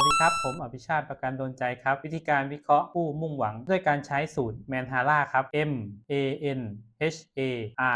วัสดีครับ ผมอภิชาติประกันโดนใจครับ วิธีการวิเคราะห์ผู้มุ่งหวังด้วยการใช้สูตรแมนฮาร่าครับ M A N H A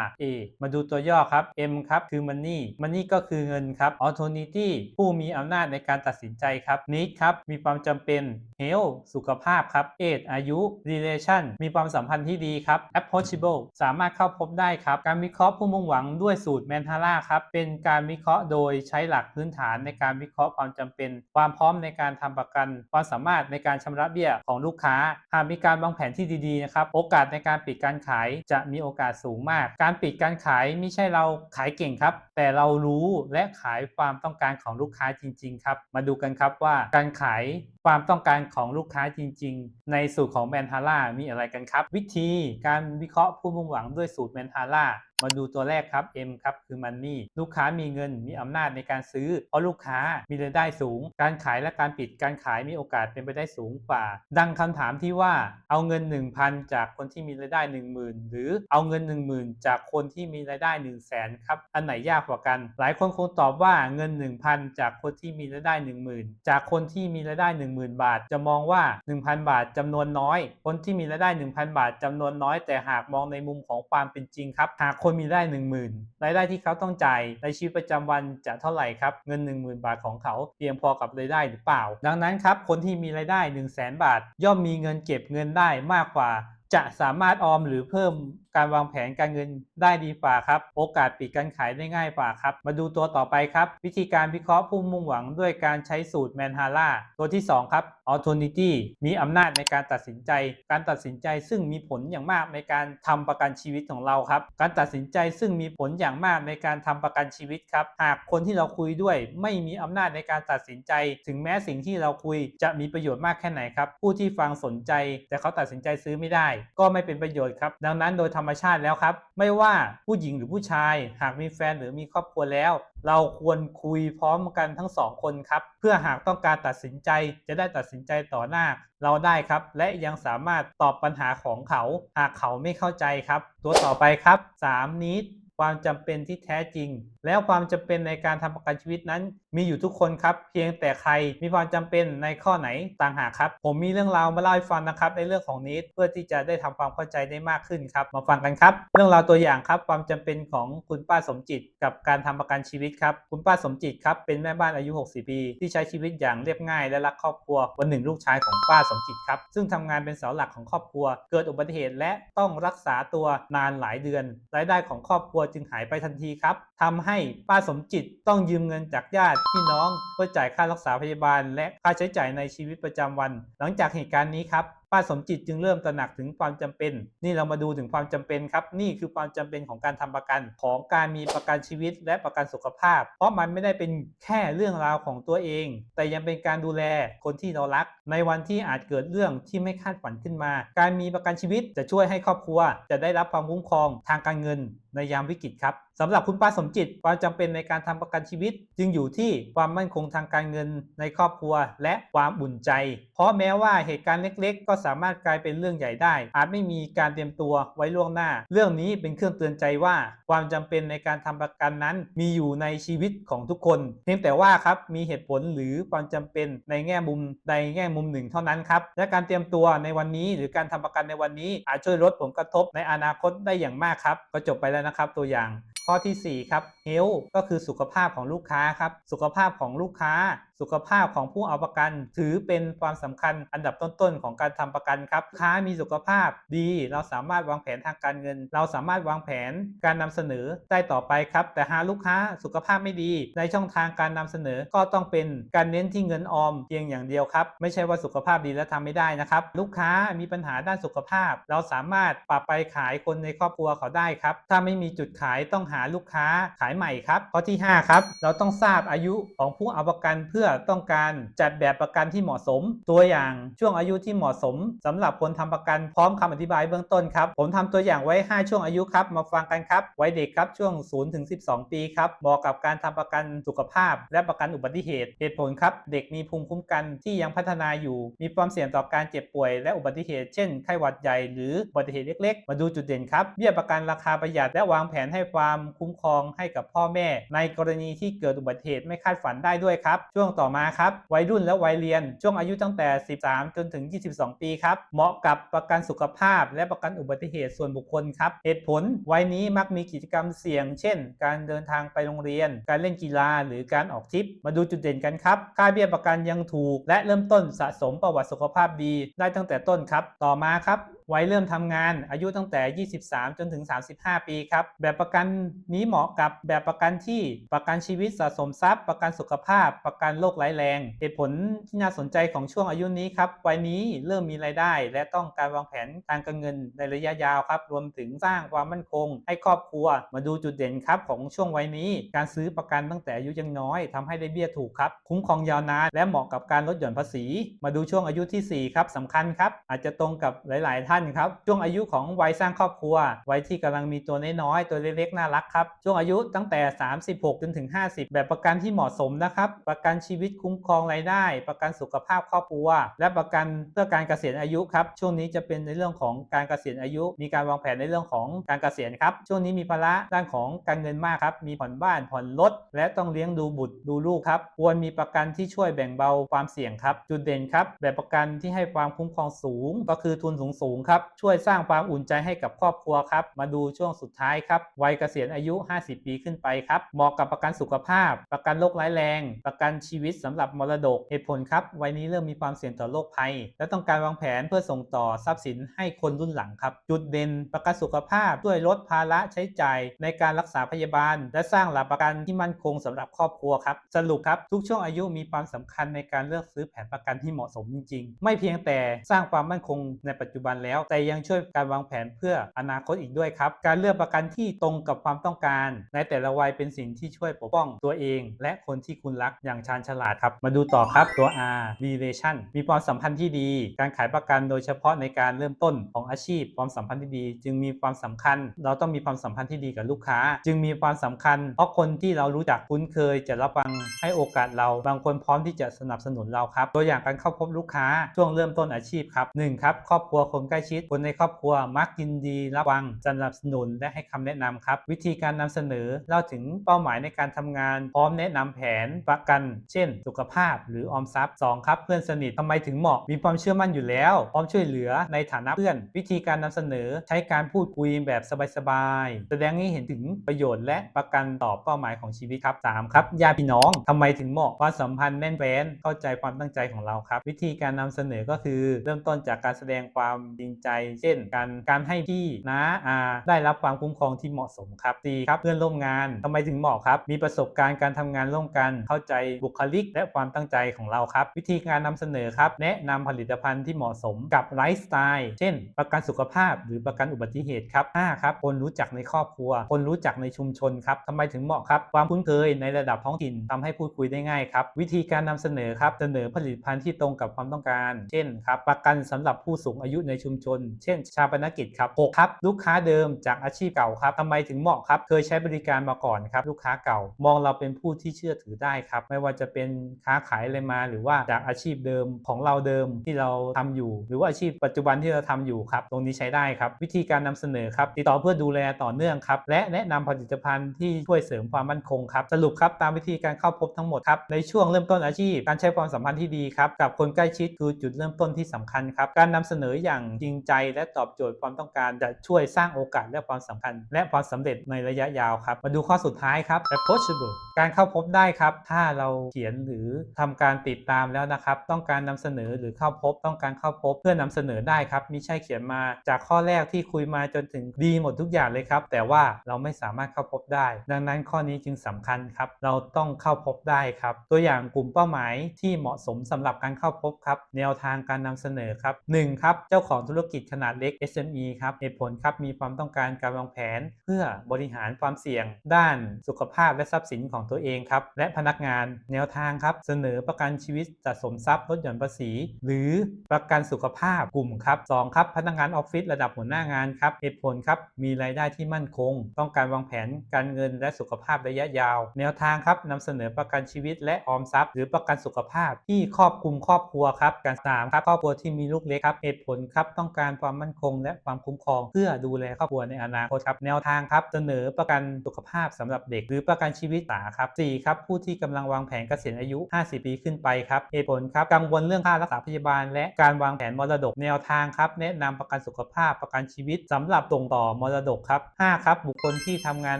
R A มาดูตัวย่อครับ M ครับคือ Money Money ก็คือเงินครับ Opportunity ผู้มีอำนาจในการตัดสินใจครับ Need ครับมีความจำเป็น Health สุขภาพครับ Age อายุ Relation มีความสัมพันธ์ที่ดีครับ Approachable สามารถเข้าพบได้ครับ การวิเคราะห์ผู้มุ่งหวังด้วยสูตรแมนฮาร่าครับเป็นการวิเคราะห์โดยใช้หลักพื้นฐานในการวิเคราะห์ความจำเป็น ความพร้อมในการทำประกัน ความสามารถในการชำระเบี้ยของลูกค้า หากมีการวางแผนที่ดีๆนะครับโอกาสในการปิดการขายจะมีโอกาสสูงมาก การปิดการขายไม่ใช่เราขายเก่งครับ แต่เรารู้และขายความต้องการของลูกค้าจริง ๆ ครับ มาดูกันครับว่าการขายความต้องการของลูกค้าจริง ๆ ในสูตรของแมนฮาร่ามีอะไรกันครับ วิธีการวิเคราะห์ผู้มุ่งหวังด้วยสูตรแมนฮาร่ามาดูตัวแรกครับ M ครับคือ Money ลูกค้ามีเงินมีอำนาจในการซื้อ เพราะลูกค้ามีรายได้สูง การขายและการปิดการขายมีโอกาสเป็นไปได้สูงกว่า ดังคำถามที่ว่าเอาเงิน 1,000 จากคนที่มีรายได้ 10,000 หรือเอาเงิน 10,000 จากคนที่มีรายได้ 1 0 0 0 0แสนครับอันไหนยากกว่ากัน หลายคนคงตอบว่าเงิน 1,000 จากคนที่มีรายได้ 10,000 จากคนที่มีรายได้ 10,000 บาท จะมองว่า 1,000 บาทจำนวนน้อย คนที่มีรายได้ 1,000 บาทจำนวนน้อย แต่หากมองในมุมของความเป็นจริงครับหากคนมีรายได้10,000 รายได้ที่เขาต้องจ่ายในชีวิตประจำวันจะเท่าไหร่ครับ เงิน 10,000 บาทของเขาเพียงพอกับรายได้หรือเปล่า ดังนั้นครับคนที่มีรายได้ 1 0 0 0 0แบาท ย่อมมีเงินเก็บเงินได้มากกว่า จะสามารถออมหรือเพิ่ม การวางแผนการเงินได้ดีกว่าครับ โอกาสปิดการขายได้ง่ายกว่าครับ มาดูตัวต่อไปครับ วิธีการวิเคราะห์ผู้มุ่งหวังด้วยการใช้สูตรแมนฮาร่าตัวที่ 2 ครับ Opportunity มีอำนาจในการตัดสินใจ การตัดสินใจซึ่งมีผลอย่างมากในการทำประกันชีวิตของเราครับ การตัดสินใจซึ่งมีผลอย่างมากในการทำประกันชีวิตครับ หากคนที่เราคุยด้วย ไม่มีอำนาจในการตัดสินใจ ถึงแม้สิ่งที่เราคุยจะมีประโยชน์มากแค่ไหนครับ ผู้ที่ฟังสนใจ แต่เขาตัดสินใจซื้อไม่ได้ ก็ไม่เป็นประโยชน์ครับ ดังนั้นโดยธรรรมชาติแล้วครับ ไม่ว่าผู้หญิงหรือผู้ชาย หากมีแฟนหรือมีครอบครัวแล้ว เราควรคุยพร้อมกันทั้งสองคนครับ เพื่อหากต้องการตัดสินใจจะได้ตัดสินใจต่อหน้า เราได้ครับ และยังสามารถตอบปัญหาของเขา หากเขาไม่เข้าใจครับ ตัวต่อไปครับ 3 need ความจำเป็นที่แท้จริง แล้วความจำเป็นในการทำประกันชีวิตนั้น มีอยู่ทุกคนครับ เพียงแต่ใครมีความจำเป็นในข้อไหนต่างหากครับ ผมมีเรื่องราวมาเล่าให้ฟังนะครับ ในเรื่องของนี้เพื่อที่จะได้ทำความเข้าใจได้มากขึ้นครับ มาฟังกันครับ เรื่องราวตัวอย่างครับ ความจำเป็นของคุณป้าสมจิต กับการทำประกันชีวิตครับ คุณป้าสมจิตครับเป็นแม่บ้านอายุ 60 ปี ที่ใช้ชีวิตอย่างเรียบง่ายและรักครอบครัว วันหนึ่งลูกชายของป้าสมจิตครับ ซึ่งทำงานเป็นเสาหลักของครอบครัว เกิดอุบัติเหตุและต้องรักษาตัวนานหลายเดือน รายได้ของครอบครัวจึงหายไปทันทีครับทำให้ป้าสมจิตต้องยืมเงินจากญาติพี่น้องเพื่อจ่ายค่ารักษาพยาบาล และค่าใช้จ่ายในชีวิตประจำวัน หลังจากเหตุการณ์นี้ครับ ป้าสมจิตจึงเริ่มตระหนักถึงความจำเป็น นี่เรามาดูถึงความจำเป็นครับ นี่คือความจำเป็นของการทำประกัน ของการมีประกันชีวิตและประกันสุขภาพ เพราะมันไม่ได้เป็นแค่เรื่องราวของตัวเอง แต่ยังเป็นการดูแลคนที่เรารัก ในวันที่อาจเกิดเรื่องที่ไม่คาดฝันขึ้นมา การมีประกันชีวิตจะช่วยให้ครอบครัว จะได้รับความคุ้มครองทางการเงินในยามวิกฤตครับสำหรับคุณป้าสมจิตความจำเป็นในการทำประกันชีวิต จึงอยู่ที่ความมั่นคงทางการเงินในครอบครัว และความอุ่นใจ เพราะแม้ว่าเหตุการณ์เล็ก ๆ ก็สามารถกลายเป็นเรื่องใหญ่ได้ อาจไม่มีการเตรียมตัวไว้ล่วงหน้า เรื่องนี้เป็นเครื่องเตือนใจว่า ความจำเป็นในการทำประกันนั้น มีอยู่ในชีวิตของทุกคน เพียงแต่ว่าครับมีเหตุผลหรือความจำเป็นในแง่มุมใดแง่มุมหนึ่งเท่านั้นครับและการเตรียมตัวในวันนี้ หรือการทำประกันในวันนี้ อาจช่วยลดผลกระทบในอนาคตได้อย่างมากครับก็จบไปแล้วนะครับตัวอย่างข้อที่ 4 ครับ health ก็คือสุขภาพของลูกค้าครับ สุขภาพของลูกค้า สุขภาพของผู้เอาประกัน ถือเป็นความสำคัญอันดับต้นๆ ของการทำประกันครับ ค้ามีสุขภาพดี เราสามารถวางแผนทางการเงิน เราสามารถวางแผนการนำเสนอได้ต่อไปครับ แต่หากลูกค้าสุขภาพไม่ดี ในช่องทางการนำเสนอก็ต้องเป็นการเน้นที่เงินออมเพียงอย่างเดียวครับ ไม่ใช่ว่าสุขภาพดีแล้วทำไม่ได้นะครับ ลูกค้ามีปัญหาด้านสุขภาพ เราสามารถปรับไปขายคนในครอบครัวเขาได้ครับ ถ้าไม่มีจุดขายต้องหาาลูกค้าขายใหม่ครับข้อที่ 5 ครับ เราต้องทราบอายุของผู้เอาประกันเพื่อต้องการจัดแบบประกันที่เหมาะสม ตัวอย่างช่วงอายุที่เหมาะสมสำหรับคนทำประกันพร้อมคำอธิบายเบื้องต้นครับ ผมทำตัวอย่างไว้ 5 ช่วงอายุครับ มาฟังกันครับวัยเด็กครับช่วง0ถึง12 ปีครับเหมาะกับการทำประกันสุขภาพ และประกันอุบัติเหตุเหตุผลครับ เด็กมีภูมิคุ้มกันที่ยังพัฒนาอยู่ มีความเสี่ยงต่อการเจ็บป่วยและอุบัติเหตุเช่นไข้หวัดใหญ่หรืออุบัติเหตุเล็ก ๆ มาดูจุดเด่นครับเบี้ยประกันราคาประหยัดและวางแผนให้ความคุ้มครองให้กับพ่อแม่ ในกรณีที่เกิดอุบัติเหตุไม่คาดฝันได้ด้วยครับ ช่วงต่อมาครับ วัยรุ่นและวัยเรียน ช่วงอายุตั้งแต่ 13 จนถึง 22 ปีครับ เหมาะกับประกันสุขภาพ และประกันอุบัติเหตุส่วนบุคคลครับ เหตุผล วัยนี้มักมีกิจกรรมเสี่ยง เช่น การเดินทางไปโรงเรียน การเล่นกีฬา หรือการออกทริป มาดูจุดเด่นกันครับ ค่าเบี้ยประกันยังถูก และเริ่มต้นสะสมประวัติสุขภาพดี ได้ตั้งแต่ต้นครับ ต่อมาครับวัยเริ่มทำงานอายุตั้งแต่ 23 จนถึง 35 ปีครับ แบบประกันนี้เหมาะกับแบบประกันที่ประกันชีวิตสะสมทรัพย์ ประกันสุขภาพ ประกันโรคร้ายแรง เหตุผลที่น่าสนใจของช่วงอายุนี้ครับ วัยนี้เริ่มมีรายได้ และต้องการวางแผนทางการเงินในระยะยาวครับ รวมถึงสร้างความมั่นคง ให้ครอบครัว มาดูจุดเด่นครับของช่วงวัยนี้ การซื้อประกันตั้งแต่อายุยังน้อยทำให้ได้เบี้ยถูกครับ คุ้มครองยาวนานและเหมาะกับการลดหย่อนภาษี มาดูช่วงอายุทีสี่4ครับสำคัญครับอาจจะตรงกับหลาย ๆท่านครับช่วงอายุของวัยสร้างครอบครัว วัยที่กำลังมีตัวน้อยๆตัวเล็กๆน่ารักครับช่วงอายุตั้งแต่ 36 จนถึง 50 แบบประกันที่เหมาะสมนะครับ ประกันชีวิตคุ้มครองรายได้ ประกันสุขภาพครอบครัว และประกันเพื่อการเกษียณอายุครับช่วงนี้จะเป็นในเรื่องของการเกษียณอายุ มีการวางแผนในเรื่องของการเกษียณครับช่วงนี้มีภาระด้านของการเงินมากครับมีผ่อนบ้านผ่อนรถและต้องเลี้ยงดูบุตรดูลูกครับควรมีประกันที่ช่วยแบ่งเบาความเสี่ยงครับจุดเด่นครับแบบประกันที่ให้ความคุ้มครองสูงก็คือทุนสูงสูงครับ ช่วยสร้างความอุ่นใจให้กับครอบครัวครับ มาดูช่วงสุดท้ายครับ วัยเกษียณอายุ 50 ปีขึ้นไปครับ เหมาะกับประกันสุขภาพ ประกันโรคร้ายแรง ประกันชีวิตสำหรับมรดก เหตุผลครับ วัยนี้เริ่มมีความเสี่ยงต่อโรคภัย และต้องการวางแผนเพื่อส่งต่อทรัพย์สินให้คนรุ่นหลังครับ จุดเด่นประกันสุขภาพช่วยลดภาระใช้จ่ายในการรักษาพยาบาล และสร้างหลักประกันที่มั่นคงสำหรับครอบครัวครับ สรุปครับทุกช่วงอายุมีความสำคัญในการเลือกซื้อแผนประกันที่เหมาะสมจริง ๆ ไม่เพียงแต่สร้างความมั่นคงในปัจจุบันแล้วแต่ยังช่วยการวางแผนเพื่ออนาคตอีกด้วยครับ การเลือกประกันที่ตรงกับความต้องการ ในแต่ละวัยเป็นสิ่งที่ช่วยปกป้องตัวเอง และคนที่คุณรักอย่างชาญฉลาดครับ มาดูต่อครับตัว R relation มีความสัมพันธ์ที่ดี การขายประกันโดยเฉพาะในการเริ่มต้นของอาชีพ ความสัมพันธ์ที่ดี จึงมีความสำคัญ เราต้องมีความสัมพันธ์ที่ดีกับลูกค้า จึงมีความสำคัญ เพราะคนที่เรารู้จักคุ้นเคยจะรับฟังให้โอกาสเรา บางคนพร้อมที่จะสนับสนุนเราครับ ตัวอย่างการเข้าพบลูกค้าช่วงเริ่มต้นอาชีพครับหนึ่งครับครอบครัวคนใกล้ชิด คนในครอบครัวมักยินดีรับฟังสนับสนุนและให้คำแนะนำครับ วิธีการนำเสนอเล่าถึงเป้าหมายในการทำงาน พร้อมแนะนำแผนประกัน เช่น สุขภาพ หรือออมทรัพย์สองครับ เพื่อนสนิททำไมถึงเหมาะ มีความเชื่อมั่นอยู่แล้ว พร้อมช่วยเหลือในฐานะเพื่อน วิธีการนำเสนอใช้การพูดคุยแบบสบายๆแสดงให้เห็นถึงประโยชน์และประกันต่อเป้าหมายของชีวิตครับสามครับญาติพี่น้องทำไมถึงเหมาะความสัมพันธ์แน่นแฟ้นเข้าใจความตั้งใจของเราครับ วิธีการนำเสนอก็คือ เริ่มต้นจากการแสดงความจริงใจ เช่น การการให้พี่น้าอาได้รับความคุ้มครองที่เหมาะสมครับสี่ครับเพื่อนร่วมงานทำไมถึงเหมาะครับ มีประสบการณ์การทำงานร่วมกัน เข้าใจบุคลิก และความตั้งใจของเราครับ วิธีการนำเสนอครับ แนะนำผลิตภัณฑ์ที่เหมาะสมกับไลฟ์สไตล์เช่น ประกันสุขภาพหรือประกันอุบัติเหตุครับห้าครับคนรู้จักในครอบครัว คนรู้จักในชุมชนครับทำไมถึงเหมาะครับ ความคุ้นเคยในระดับท้องถิ่นทำให้พูดคุยได้ง่ายครับ วิธีการนำเสนอครับเสนอผลิตภัณฑ์ที่ตรงกับความต้องการ เช่นครับประกันสำหรับผู้สูงอายุในชุมชน เช่น ชาปนกิจครับหกครับ ลูกค้าเดิมจากอาชีพเก่าครับทำไมถึงเหมาะครับ เคยใช้บริการมาก่อนครับ ลูกค้าเก่า มองเราเป็นผู้ที่เชื่อถือได้ครับ ไม่ว่าจะเป็นค้าขายอะไรมา หรือว่าจากอาชีพเดิมของเราเดิมที่เราทำอยู่ หรือว่าอาชีพปัจจุบันที่เราทำอยู่ครับ ตรงนี้ใช้ได้ครับ วิธีการนำเสนอครับ ติดต่อเพื่อดูแลต่อเนื่องครับ และแนะนำผลิตภัณฑ์ที่ช่วยเสริมความมั่นคงครับ สรุปครับตามวิธีการเข้าพบทั้งหมดครับ ในช่วงเริ่มต้นอาชีพ การใช้ความสัมพันธ์ที่ดีครับ กับคนใกล้ชิดคือจุดเริ่มต้นที่สำคัญครับ การนำเสนออย่างจริงใจและตอบโจทย์ความต้องการจะช่วยสร้างโอกาสและความสำคัญ และความสำเร็จในระยะยาวครับ มาดูข้อสุดท้ายครับ approachable การเข้าพบได้ครับ ถ้าเราเขียนหรือทำการติดตามแล้วนะครับ ต้องการนำเสนอหรือเข้าพบ ต้องการเข้าพบเพื่อนำเสนอได้ครับมิใช่เขียนมาจากข้อแรกที่คุยมาจนถึงดีหมดทุกอย่างเลยครับ แต่ว่าเราไม่สามารถเข้าพบได้ ดังนั้นข้อนี้จึงสำคัญครับ เราต้องเข้าพบได้ครับ ตัวอย่างกลุ่มเป้าหมายที่เหมาะสมสำหรับการเข้าพบครับ แนวทางการนำเสนอครับ 1. ครับเจ้าของธุรกิจขนาดเล็ก SME ครับเหตุผลครับมีความต้องการการวางแผน เพื่อบริหารความเสี่ยง ด้านสุขภาพและทรัพย์สินของตัวเองครับและพนักงานแนวทางครับ เสนอประกันชีวิตสะสมทรัพย์ลดหย่อนภาษี หรือประกันสุขภาพกลุ่มครับสองครับพนักงานออฟฟิศระดับหัวหน้างานครับเหตุผลครับมีรายได้ที่มั่นคง ต้องการวางแผนการเงินและสุขภาพระยะยาว แนวทางครับนำเสนอประกันชีวิตและออมทรัพย์ หรือประกันสุขภาพที่ครอบคลุมครอบครัวครับการสามครับครอบครัวที่มีลูกเล็กครับเหตุผลครับต้องต้องการความมั่นคง และความคุ้มครอง เพื่อดูแลครอบครัวในอนาคตครับแนวทางครับเสนอประกันสุขภาพสำหรับเด็ก หรือประกันชีวิตสาครับ4ครับผู้ที่กำลังวางแผนเกษียณอายุ 50 ปีขึ้นไปครับเหตุผลครับกังวลเรื่องค่ารักษาพยาบาล และการวางแผนมรดกแนวทางครับแนะนำประกันสุขภาพประกันชีวิตสำหรับส่งต่อมรดกครับ5ครับบุคคลที่ทำงาน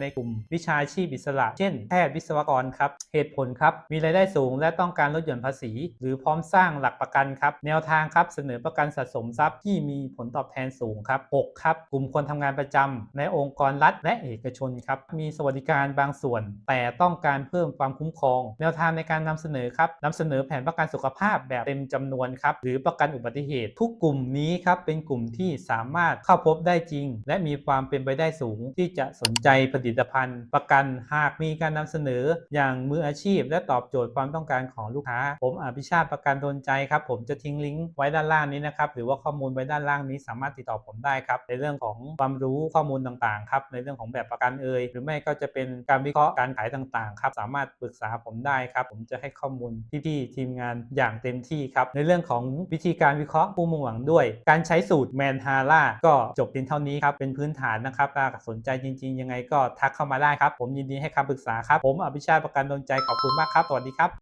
ในกลุ่มวิชาชีพอิสระ เช่นแพทย์วิศวกรครับเหตุผลครับมีรายได้สูง และต้องการลดหย่อนภาษี หรือพร้อมสร้างหลักประกันครับแนวทางครับเสนอประกันสะสมทรัพย์ที่มีีผลตอบแทนสูงครับ6ครับ กลุ่มคนทำงานประจำในองค์กรรัฐและเอกชนครับ มีสวัสดิการบางส่วน แต่ต้องการเพิ่มความคุ้มครอง แนวทางในการนำเสนอครับนำเสนอแผนประกันสุขภาพแบบเต็มจำนวนครับ หรือประกันอุบัติเหตุ ทุกกลุ่มนี้ครับ เป็นกลุ่มที่สามารถเข้าพบได้จริง และมีความเป็นไปได้สูง ที่จะสนใจผลิตภัณฑ์ ประกันหากมีการนำเสนอ อย่างมืออาชีพ และตอบโจทย์ความต้องการของลูกค้า ผมอภิชาติประกันโดนใจครับ ผมจะทิ้งลิงก์ไว้ด้านล่างนี้นะครับ หรือว่าข้อมูลไว้ด้านล่างนี้สามารถติดต่อผมได้ครับ ในเรื่องของความรู้ข้อมูลต่างๆครับในเรื่องของแบบประกันเอ่ยหรือไม่ก็จะเป็นการวิเคราะห์การขายต่างๆครับสามารถปรึกษาผมได้ครับ ผมจะให้ข้อมูลพี่ๆทีมงานอย่างเต็มที่ครับในเรื่องของวิธีการวิเคราะห์ผู้มุ่งหวังด้วย การใช้สูตรแมนฮาร่าก็จบเพียงเท่านี้ครับเป็นพื้นฐานนะครับถ้าสนใจจริง ๆ ยังไงก็ทักเข้ามาได้ครับ ผมยินดีให้คำปรึกษาครับผมอภิชาติประกันดนใจขอบคุณมากครับสวัสดีครับ